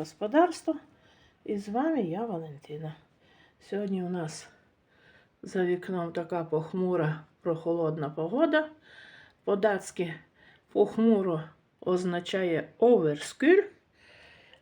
господарство. І з вами я Валентина. Сьогодні у нас за вікном така похмура, прохолодна погода. По-датськи похмуро означає оверскюль.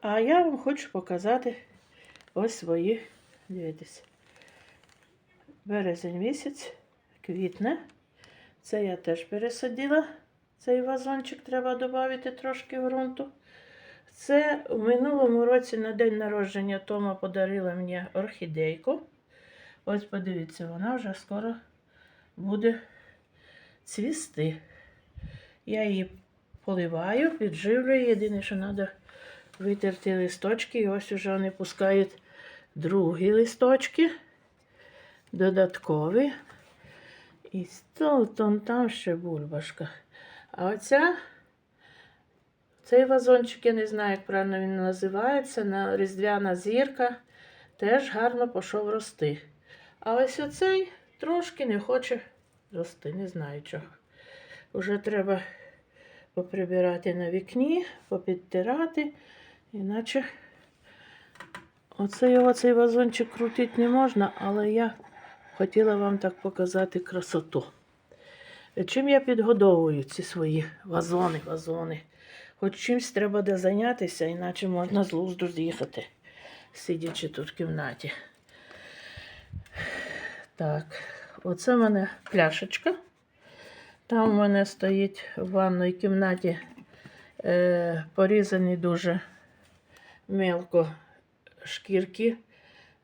А я вам хочу показати ось свої, дивіться, березень місяць, квітне. Це я теж пересадила. Цей вазончик треба додати трошки ґрунту. Це в минулому році на день народження Тома подарила мені орхідейку. Ось подивіться, вона вже скоро буде цвісти. Я її поливаю, підживлюю. Єдине, що треба витерти листочки. І ось уже вони пускають другі листочки, додаткові. І там, там ще бульбашка. А оця, цей вазончик, я не знаю, як правильно він називається, на різдвяна зірка, теж гарно пішов рости. А ось оцей трошки не хоче рости, не знаю чого. Уже треба поприбирати на вікні, попідтирати, іначе оцей, оцей вазончик крутити не можна, але я хотіла вам так показати красоту. Чим я підгодовую ці свої вазони, вазони. Хоч чимось треба де зайнятися, іначе можна з лузду з'їхати, сидячи тут в кімнаті. Так, оце в мене пляшечка. Там у мене стоїть в ванній кімнаті е, порізані дуже мелко шкірки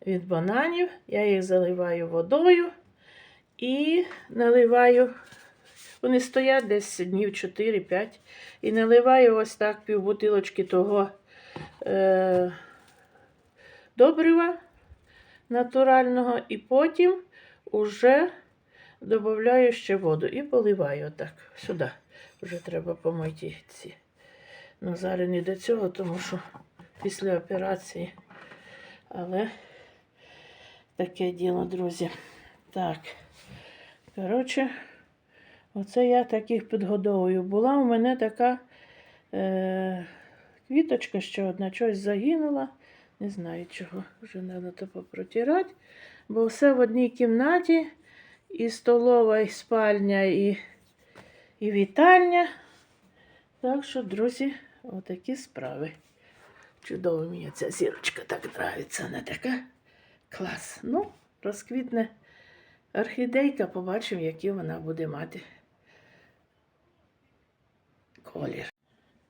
від бананів. Я їх заливаю водою і наливаю. Вони стоять десь днів 4-5. І наливаю ось так півбутилочки того е, добрива натурального. І потім уже додаю ще воду і поливаю отак сюди. Вже треба помити ці. Ну, зараз не до цього, тому що після операції. Але таке діло, друзі. Так. Коротше, оце я таких підгодовую. Була у мене така е, квіточка ще одна, щось загинула. Не знаю чого. Вже треба то попротирати. Бо все в одній кімнаті. І столова, і спальня, і, і вітальня. Так що, друзі, отакі справи. Чудово мені ця зірочка так подобається. Вона така клас. Ну, розквітне орхідейка, побачимо, який вона буде мати колір.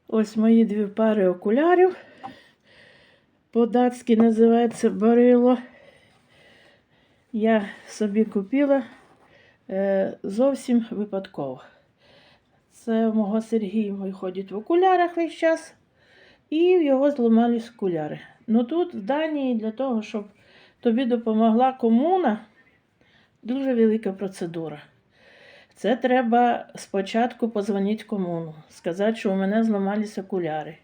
Ось мої дві пари окулярів. По-датськи називається барило. Я собі купила е, зовсім випадково. Це мого Сергій мій ходить в окулярах весь час, і в його зламались окуляри. Ну тут, в Данії, для того, щоб тобі допомогла комуна, дуже велика процедура. Це треба спочатку позвонити комуну, сказати, що у мене зламались окуляри.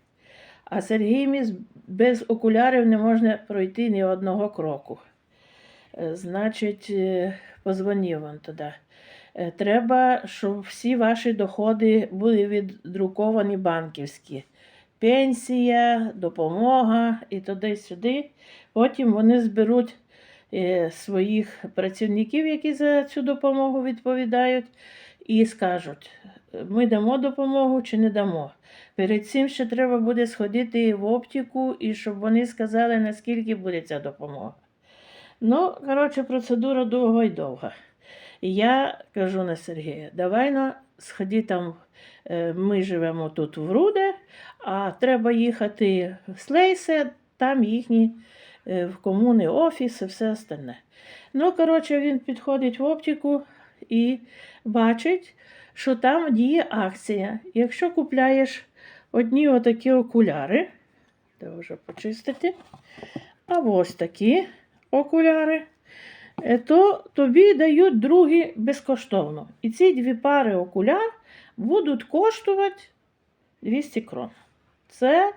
А Сергій мій без окулярів не можна пройти ні одного кроку. Е, Значить, е, позвонив він туди. Е, Треба, щоб всі ваші доходи були віддруковані банківські. Пенсія, допомога і туди-сюди. Потім вони зберуть своїх працівників, які за цю допомогу відповідають, і скажуть, ми дамо допомогу чи не дамо. Перед цим ще треба буде сходити в оптику, і щоб вони сказали, наскільки буде ця допомога. Ну, коротше, процедура довга і довга. Я кажу на Сергія, давай на сходи там, е, ми живемо тут в Руде, а треба їхати в Слейсе, там їхні е, в комуни офіс і все остальне. Ну, коротше, він підходить в оптику і бачить, що там діє акція. Якщо купляєш одні отакі окуляри, треба вже почистити, або ось такі окуляри, е, то тобі дають другі безкоштовно. І ці дві пари окуляр будуть коштувати 200 крон. Це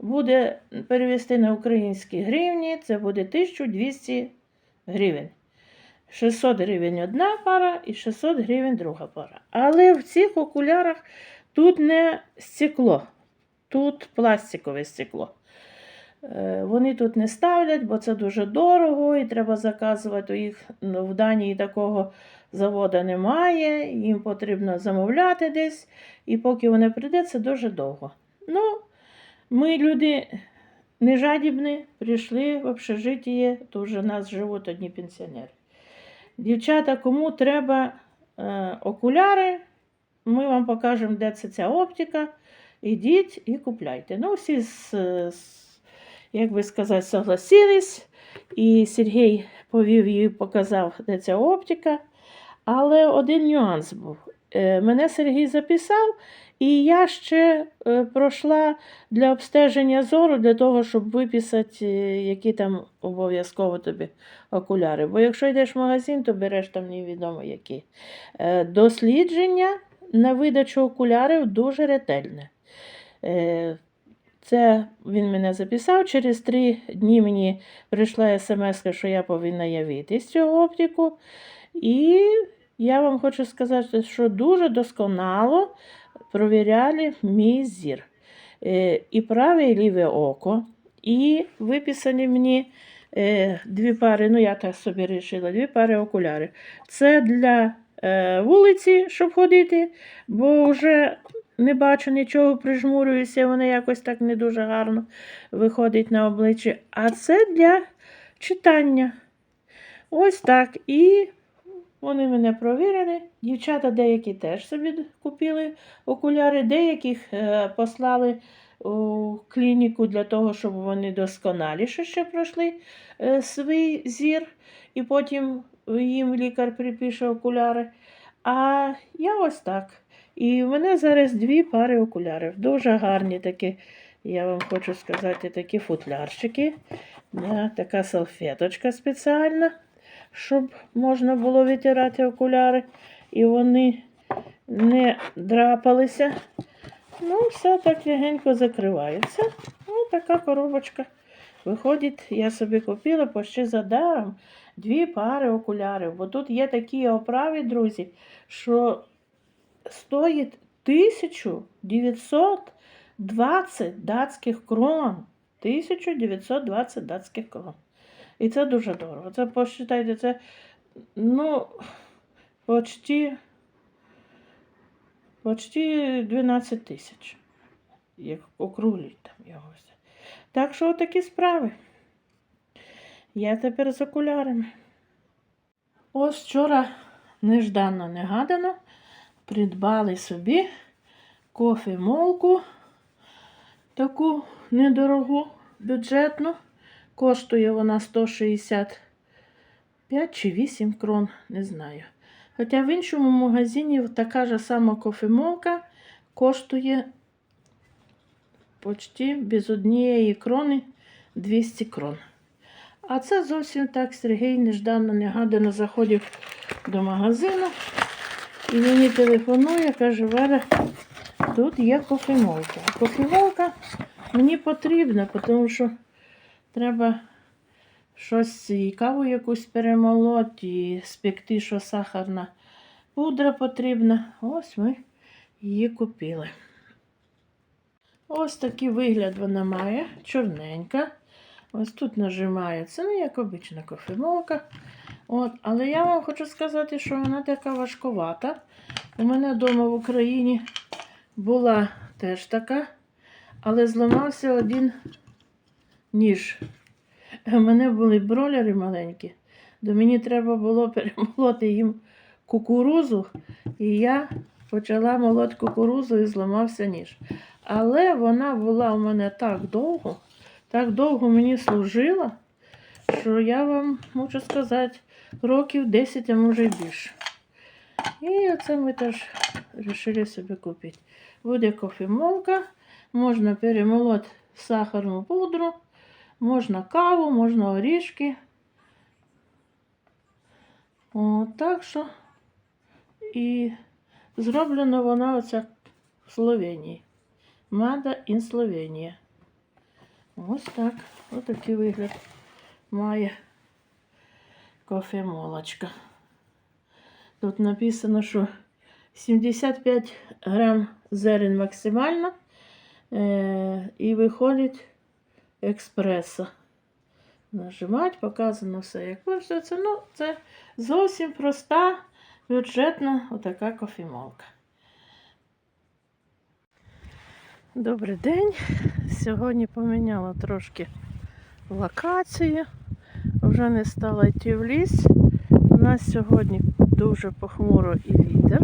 буде перевести на українські гривні, це буде 1200 гривень. 600 гривень одна пара і 600 гривень друга пара. Але в цих окулярах тут не стекло, тут пластикове стекло. Е, Вони тут не ставлять, бо це дуже дорого і треба заказувати. У їх ну, в Данії такого заводу немає, їм потрібно замовляти десь, і поки вони прийдуть, це дуже довго. Ну, ми люди не жадібні, прийшли в общежитие, то вже нас живуть одні пенсіонери. Дівчата, кому треба е, окуляри, ми вам покажемо, де це ця оптика. Ідіть і купляйте. Ну, всі, з, з, як би сказати, согласились. І Сергій повів її, показав, де ця оптика. Але один нюанс був. Е, Мене Сергій записав, і я ще е, пройшла для обстеження зору, для того, щоб виписати, е, які там обов'язково тобі окуляри. Бо якщо йдеш в магазин, то береш там невідомо які. Е, Дослідження на видачу окулярів дуже ретельне. Це він мене записав. Через три дні мені прийшла смс, що я повинна явитись цю оптику. І я вам хочу сказати, що дуже досконало провіряли мій зір. Е, І праве і ліве око. І виписали мені е, дві пари, ну я так собі вирішила, дві пари окулярів. Це для е, вулиці, щоб ходити, бо вже не бачу нічого, прижмурююся, воно якось так не дуже гарно виходить на обличчя. А це для читання. Ось так. І вони мене провірили. Дівчата деякі теж собі купили окуляри, деяких е, послали у клініку для того, щоб вони досконаліше ще пройшли е, свій зір, і потім їм лікар припише окуляри. А я ось так. І в мене зараз дві пари окулярів. Дуже гарні такі, я вам хочу сказати, такі футлярчики. Така салфеточка спеціальна, щоб можна було витирати окуляри. І вони не драпалися. Ну, все так легенько закривається. Ну, така коробочка. Виходить, я собі купила почти за даром дві пари окулярів. Бо тут є такі оправи, друзі, що стоїть 1920 датських крон. 1920 датських крон. І це дуже дорого. Це посчитайте, це ну, почти, почти 12 тисяч. Як округліть там його. Так що такі справи. Я тепер з окулярами. Ось вчора нежданно негадано придбали собі кофемолку таку недорогу, бюджетну. Коштує вона 165 чи 8 крон, не знаю. Хоча в іншому магазині така ж сама кофемолка коштує почти без однієї крони 200 крон. А це зовсім так Сергій нежданно негадано заходив до магазину і мені телефонує, каже, Валя, тут є кофемолка. А кофемолка мені потрібна, тому що треба щось і каву якусь перемолоти, і спекти, що сахарна пудра потрібна. Ось ми її купили. Ось такий вигляд вона має, чорненька. Ось тут нажимається, ну, як обична кофемолка. От, але я вам хочу сказати, що вона така важкувата. У мене вдома в Україні була теж така, але зламався один ніж. У мене були бролери маленькі, до мені треба було перемолоти їм кукурузу, і я почала молоти кукурузу і зламався ніж. Але вона була у мене так довго, так довго мені служила, що я вам можу сказати, років 10, а може більше. І оце ми теж вирішили собі купити. Буде кофемолка, можна перемолоти сахарну пудру, можна каву, можна орішки. О, так що і зроблено вона оця в Словенії. Мада in Словенія. Ось так. Ось такий вигляд має кофемолочка. Тут написано, що 75 грам зерен максимально. Е, і виходить експреса. Нажимати, показано все, як користується. Ну, це зовсім проста, бюджетна отака кофемолка. Добрий день. Сьогодні поміняла трошки локацію. Вже не стала йти в ліс. У нас сьогодні дуже похмуро і вітер.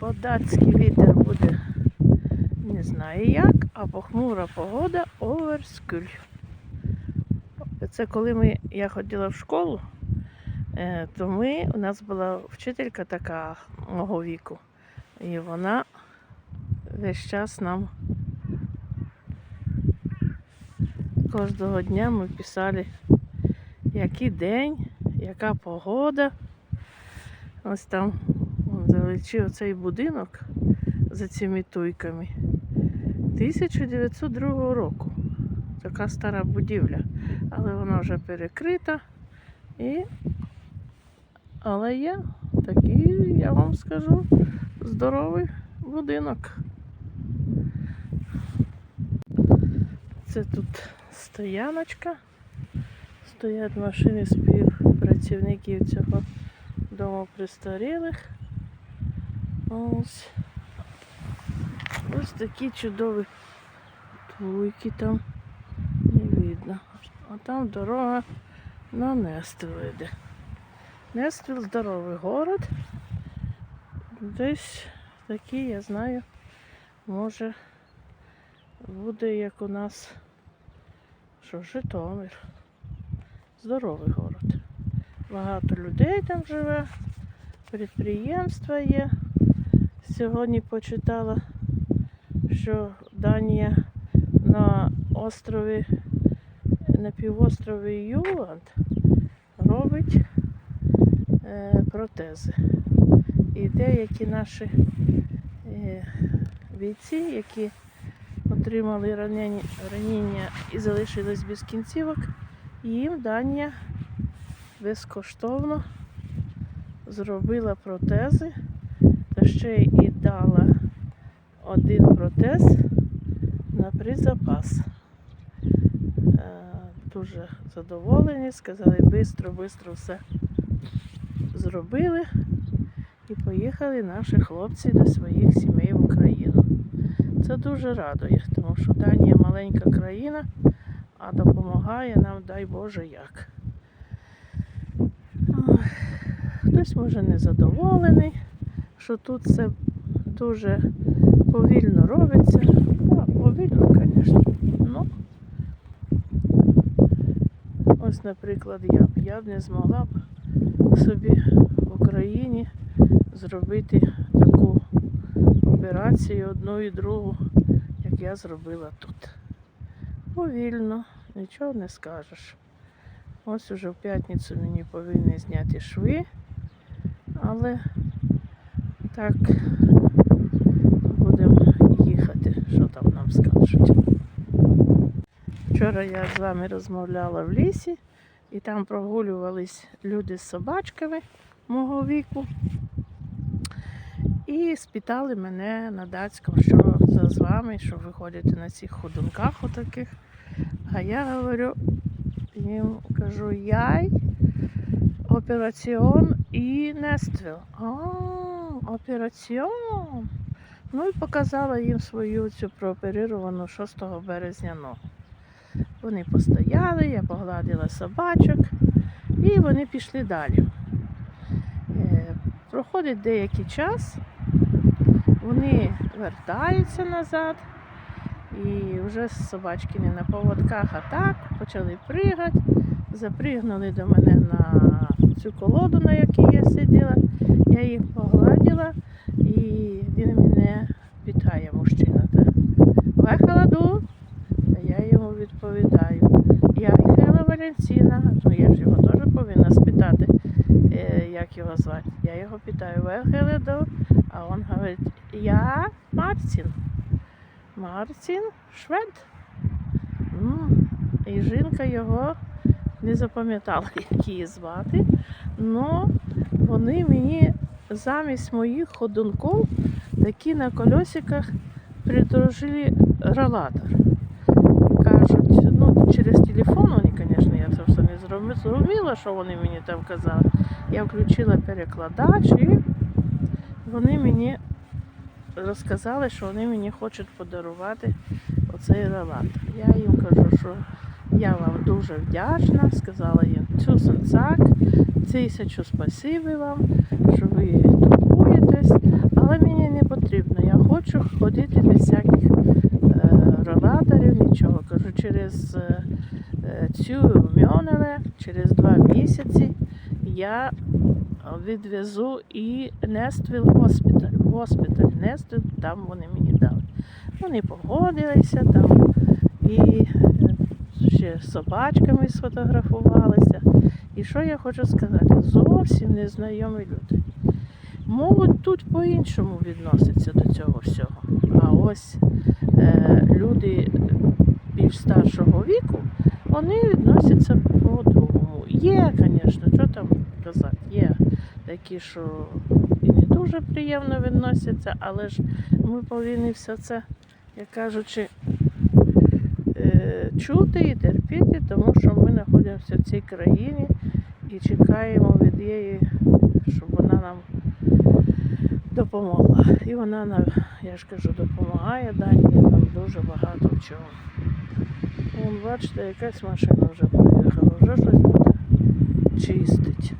Податський вітер буде не знаю як, а похмура погода оверскюль. Це коли ми, я ходила в школу, е, то ми, у нас була вчителька така мого віку. І вона весь час нам кожного дня ми писали, який день, яка погода. Ось там залечив цей будинок за цими туйками. 1902 року. Така стара будівля. Але вона вже перекрита. І... Але є такий, я вам скажу, здоровий будинок. Це тут стояночка. Стоять машини співпрацівників цього дому престарілих. Ось. Ось такі чудові туйки там не видно. А там дорога на Нестил йде. Нестил здоровий город. Десь такий, я знаю, може буде як у нас що Житомир. Здоровий город. Багато людей там живе, підприємства є. Сьогодні почитала, що Данія на острові, на півострові Юланд робить е, протези. І деякі наші е, бійці, які отримали ранення, і залишились без кінцівок, їм Данія безкоштовно зробила протези та ще і дала один протез на призапас. Е, Дуже задоволені, сказали, швидко, швидко все зробили. І поїхали наші хлопці до своїх сімей в Україну. Це дуже радує, тому що Данія маленька країна, а допомагає нам, дай Боже, як. Хтось може незадоволений, що тут все дуже повільно робиться. А, повільно, звісно. Ну, ось, наприклад, я б, я б не змогла б собі в Україні зробити таку операцію одну і другу, як я зробила тут. Повільно, нічого не скажеш. Ось уже в п'ятницю мені повинні зняти шви, але так будемо їхати, що там нам скажуть. Вчора я з вами розмовляла в лісі, і там прогулювались люди з собачками мого віку. І спитали мене на датському, що це з вами, що ви ходите на цих ходунках отаких. А я говорю, їм кажу, яй, операціон і Нествіл. А, операціон. Ну і показала їм свою цю прооперировану 6 березня ногу. Вони постояли, я погладила собачок і вони пішли далі. Е, Проходить деякий час, вони вертаються назад і вже собачки не на поводках, а так почали пригати, запригнули до мене на цю колоду, на якій я сиділа. Я їх погладила і він мене питає, мужчина. так, Ви холоду? А я йому відповідаю. Я Михайла Валентина, ну я ж його теж повинна спитати, е, як його звати. Я його питаю, холоду? А він говорить, я Мартін. Мартін Швед. М, І жінка його не запам'ятала, як її звати. Но вони мені замість моїх ходунків такі на колесиках придружили ролатор. Зрозуміла, що вони мені там казали. Я включила перекладач і вони мені розказали, що вони мені хочуть подарувати оцей релатор. Я їм кажу, що я вам дуже вдячна, сказала їм «Tusen цак, тисячу спасибі вам, що ви турбуєтесь, але мені не потрібно. Я хочу ходити без всяких е, нічого. Кажу, через е, цю мьонеле, через два місяці я відвезу і Нествіл госпіталь. Госпіталь Нествіл, там вони мені дали. Вони погодилися там і е, ще з собачками сфотографувалися. І що я хочу сказати? Зовсім незнайомі люди. Молодь тут по-іншому відноситься до цього всього. А ось е, люди більш старшого віку, вони відносяться по-другому. Є, звісно, що там казати, є такі, що і не дуже приємно відносяться, але ж ми повинні все це, як кажучи, е, чути і терпіти, тому що ми знаходимося в цій країні і чекаємо від її, щоб вона нам допомогла. І вона нам, я ж кажу, допомагає Данії нам дуже багато в чому. Вон, бачите, якась машина вже приїхала, вже щось буде чистить.